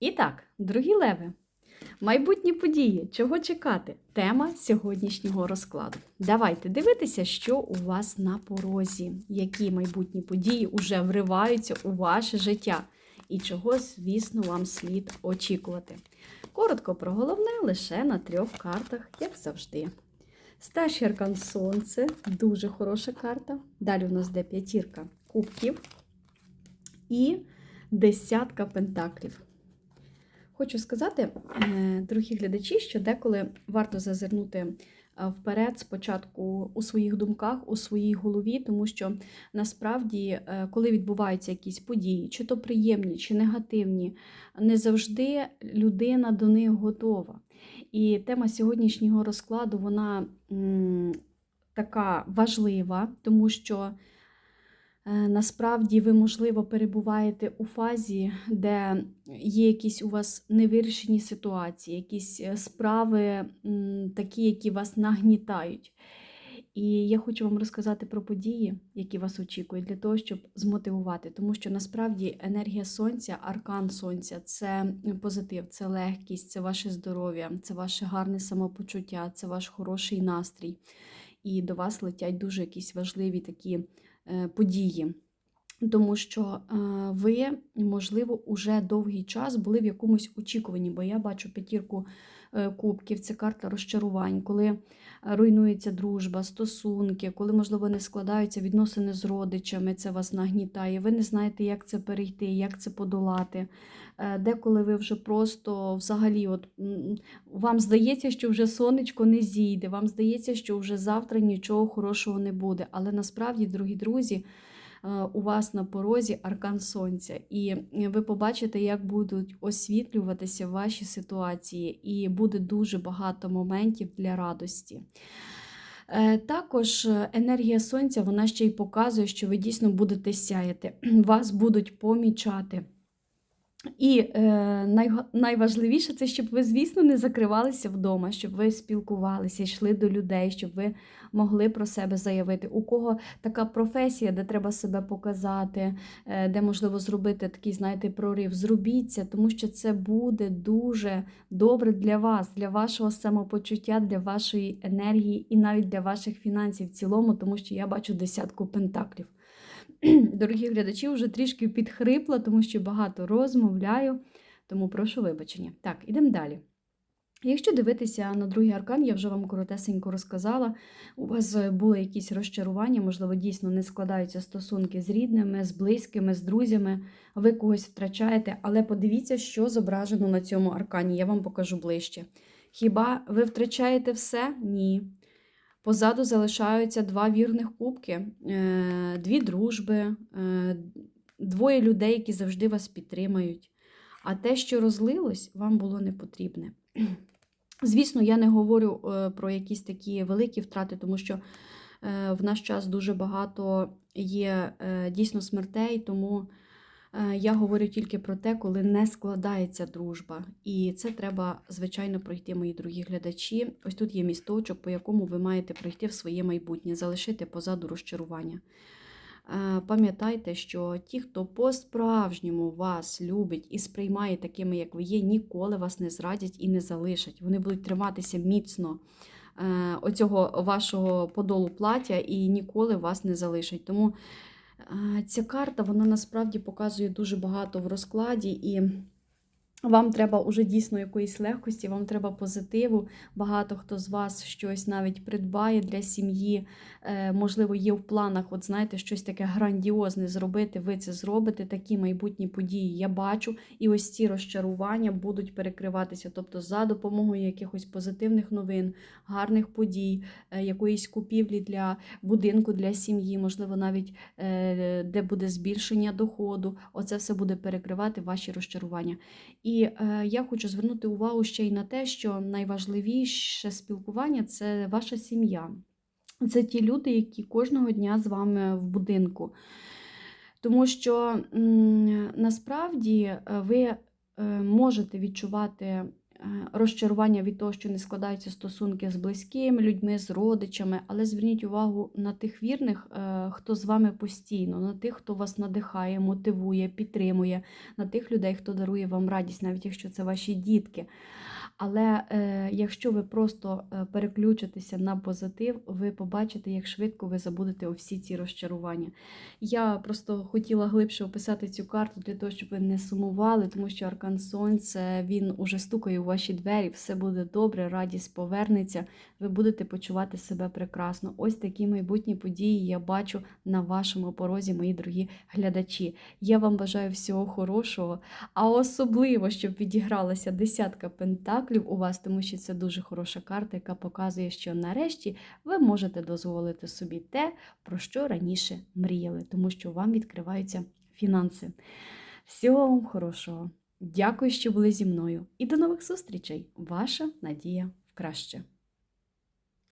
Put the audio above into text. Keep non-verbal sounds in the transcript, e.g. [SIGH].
І так, дорогі леви, майбутні події, чого чекати? Тема сьогоднішнього розкладу. Давайте дивитися, що у вас на порозі, які майбутні події вже вриваються у ваше життя, і чого, звісно, вам слід очікувати. Коротко про головне лише на трьох картах, як завжди. Старший аркан Сонце, дуже хороша карта. Далі у нас йде п'ятірка кубків і десятка пентаклів. Хочу сказати, е, дорогі глядачі, що деколи варто зазирнути е, вперед спочатку у своїх думках, у своїй голові, тому що насправді, е, коли відбуваються якісь події, чи то приємні, чи негативні, не завжди людина до них готова. І тема сьогоднішнього розкладу вона така важлива, тому що насправді ви, можливо, перебуваєте у фазі, де є якісь у вас невирішені ситуації, якісь е, справи такі, які вас нагнітають. І я хочу вам розказати про події, які вас очікують, для того, щоб змотивувати. Тому що насправді енергія сонця, аркан сонця це позитив, це легкість, це ваше здоров'я, це ваше гарне самопочуття, це ваш хороший настрій. І до вас летять дуже якісь важливі такі е, події. Тому що е, ви, можливо, уже довгий час були в якомусь очікуванні, бо я бачу п'ятірку е, кубків, це карта розчарувань, коли руйнується дружба, стосунки, коли, можливо, не складаються відносини з родичами, це вас нагнітає. Ви не знаєте, як це перейти, як це подолати. Е, Деколи ви вже просто взагалі, от вам здається, що вже сонечко не зійде, вам здається, що вже завтра нічого хорошого не буде. Але насправді, дорогі друзі, е, у вас на порозі аркан сонця, і ви побачите, як будуть освітлюватися ваші ситуації, і буде дуже багато моментів для радості. Е, Також е, енергія сонця вона ще й показує, що ви дійсно будете сяяти, [CLEARS THROAT] вас будуть помічати. І е, найважливіше це, щоб ви, звісно, не закривалися вдома, щоб ви спілкувалися, йшли до людей, щоб ви могли про себе заявити. У кого така професія, де треба себе показати, е, де можливо зробити такий, знаєте, прорив, зробіть це, тому що це буде дуже добре для вас, для вашого самопочуття, для вашої енергії і навіть для ваших фінансів в цілому, тому що я бачу десятку пентаклів. [CLEARS THROAT] Дорогі глядачі, вже трішки підхрипла, тому що багато розмовляю, тому прошу вибачення. Так, ідемо далі. Якщо дивитися на другий аркан, я вже вам коротесенько розказала. У вас були якісь розчарування, можливо, дійсно не складаються стосунки з рідними, з близькими, з друзями, ви когось втрачаєте, але подивіться, що зображено на цьому аркані. Я вам покажу ближче. Хіба ви втрачаєте все? Ні. Позаду залишаються два вірних кубки, е, дві дружби, е, двоє людей, які завжди вас підтримають. А те, що розлилось, вам було не потрібне. Звісно, я не говорю е, про якісь такі великі втрати, тому що в наш час дуже багато є дійсно смертей, тому я говорю тільки про те, коли не складається дружба. І це треба, звичайно, пройти, мої дорогі глядачі. Ось тут є місточок, по якому ви маєте прийти в своє майбутнє, залишити позаду розчарування. Е, Пам'ятайте, що ті, хто по-справжньому вас любить і сприймає такими, як ви є, ніколи вас не зрадять і не залишать. Вони будуть триматися міцно е, оцього вашого подолу плаття і ніколи вас не залишать. Тому е, ця карта вона насправді показує дуже багато в розкладі і. Вам треба уже дійсно якоїсь легкості, вам треба позитиву. Багато хто з вас щось навіть придбає для сім'ї. Е, можливо, є в планах, от знаєте, щось таке грандіозне зробити. Ви це зробите. Такі майбутні події я бачу. І ось ці розчарування будуть перекриватися. Тобто, за допомогою якихось позитивних новин, гарних подій, е, якоїсь купівлі для будинку, для сім'ї, можливо, навіть е, де буде збільшення доходу. Оце все буде перекривати ваші розчарування. І е, я хочу звернути увагу ще й на те, що найважливіше спілкування це ваша сім'я. Це ті люди, які кожного дня з вами в будинку. Тому що насправді е, ви е, можете відчувати розчарування від того, що не складаються стосунки з близькими людьми, з родичами, але зверніть увагу на тих вірних, е, хто з вами постійно, на тих, хто вас надихає, мотивує, підтримує, на тих людей, хто дарує вам радість, навіть якщо це ваші дітки. Але е, якщо ви просто е, переключитеся на позитив, ви побачите, як швидко ви забудете всі ці розчарування. Я просто хотіла глибше описати цю карту для того, щоб ви не сумували, тому що Аркан Сонце він уже стукає у ваші двері, все буде добре, радість повернеться, ви будете почувати себе прекрасно. Ось такі майбутні події я бачу на вашому порозі, мої дорогі глядачі. Я вам бажаю всього хорошого, а особливо, щоб відігралася десятка пентаклів у вас, тому що це дуже хороша карта, яка показує, що нарешті ви можете дозволити собі те, про що раніше мріяли, тому що вам відкриваються фінанси. Всього вам хорошого! Дякую, що були зі мною, і до нових зустрічей! Ваша Надія в краще!